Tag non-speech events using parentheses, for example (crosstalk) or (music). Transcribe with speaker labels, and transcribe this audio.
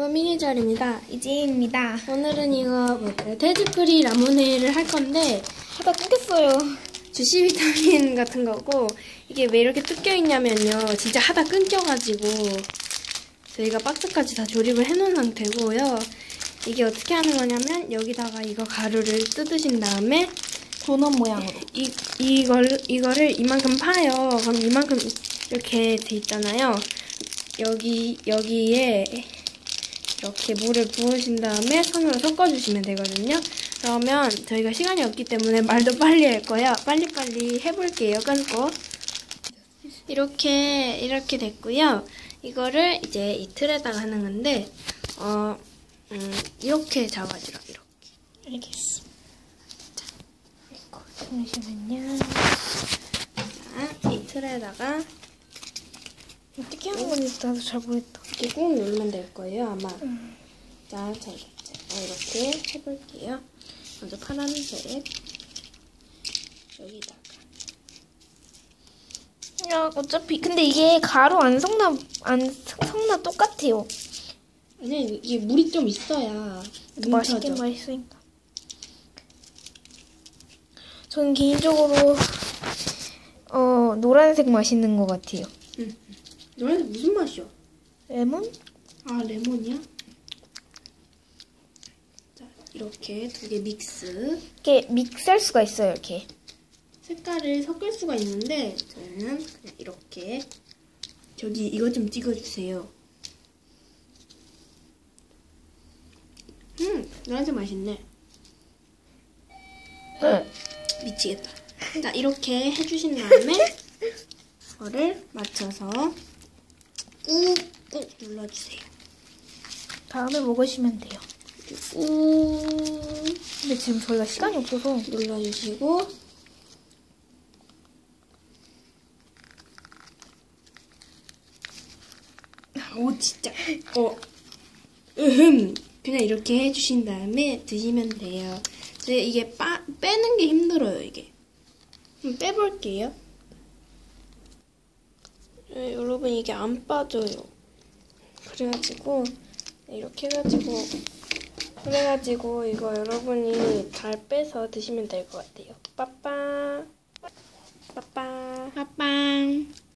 Speaker 1: 여러분 미니절입니다.
Speaker 2: 이지입니다.
Speaker 1: 오늘은 이거 뭐죠? 테즈프리 라모네를 할 건데
Speaker 2: 하다 끊겼어요.
Speaker 1: 주시 비타민 같은 거고 이게 왜 이렇게 뜯겨 있냐면요. 진짜 하다 끊겨가지고 저희가 박스까지 다 조립을 해놓은 상태고요. 이게 어떻게 하는 거냐면 여기다가 이거 가루를 뜯으신 다음에
Speaker 2: 도넛 모양으로.
Speaker 1: 이 이걸 이거를 이만큼 파요. 그럼 이만큼 이렇게 돼 있잖아요. 여기 여기에 이렇게 물을 부으신 다음에 손으로 섞어주시면 되거든요. 그러면 저희가 시간이 없기 때문에 (laughs) 말도 빨리 할 거예요. 빨리빨리 해볼게요. 끊고 이렇게 이렇게 됐고요. 이거를 이제 이 틀에다가 하는 건데 어 음, 이렇게 잡아주라 이렇게.
Speaker 2: 알겠어. 잠시만요.
Speaker 1: 자, 이 틀에다가
Speaker 2: 어떻게 하는 건지 나도 잘 모르겠다.
Speaker 1: 이렇게 꾹 누르면 될 거예요, 아마. 자, 자, 자, 이렇게 해볼게요. 먼저 파란색. 여기다가.
Speaker 2: 야, 어차피 근데 이게 가루 안 섞나 안 섞나 똑같아요.
Speaker 1: 아니, 이게 물이 좀 있어야.
Speaker 2: 맛있긴. 맛있으니까. 저는 개인적으로 어 노란색 맛있는 것 같아요.
Speaker 1: 노 란색 무슨 맛이야?
Speaker 2: 레몬?
Speaker 1: 아, 레몬이야? 자, 이렇게 두 개 믹스.
Speaker 2: 이렇게 믹스할 수가 있어요. 이렇게.
Speaker 1: 색깔을 섞을 수가 있는데, 저는 그냥 이렇게. 저기 이거 좀 찍어주세요. 음, 노란색 맛있네.
Speaker 2: 응.
Speaker 1: 미치겠다. 자, 이렇게 해주신 다음에 (laughs) 이거를 맞춰서 꾹꾹 눌러주세요.
Speaker 2: 다음에 먹으시면 돼요.
Speaker 1: 꾹
Speaker 2: 근데 지금 저희가 시간이 없어서
Speaker 1: 눌러주시고 오 진짜 어 으흠 그냥 이렇게 해주신 다음에 드시면 돼요. 근데 이게 빠, 빼는 게 힘들어요 이게. 빼볼게요. 네, 여러분 이게 안 빠져요. 그래가지고 네, 이렇게 해가지고 그래가지고 이거 여러분이 잘 빼서 드시면 될 것 같아요. 빠빠 빠빠
Speaker 2: 빠빵.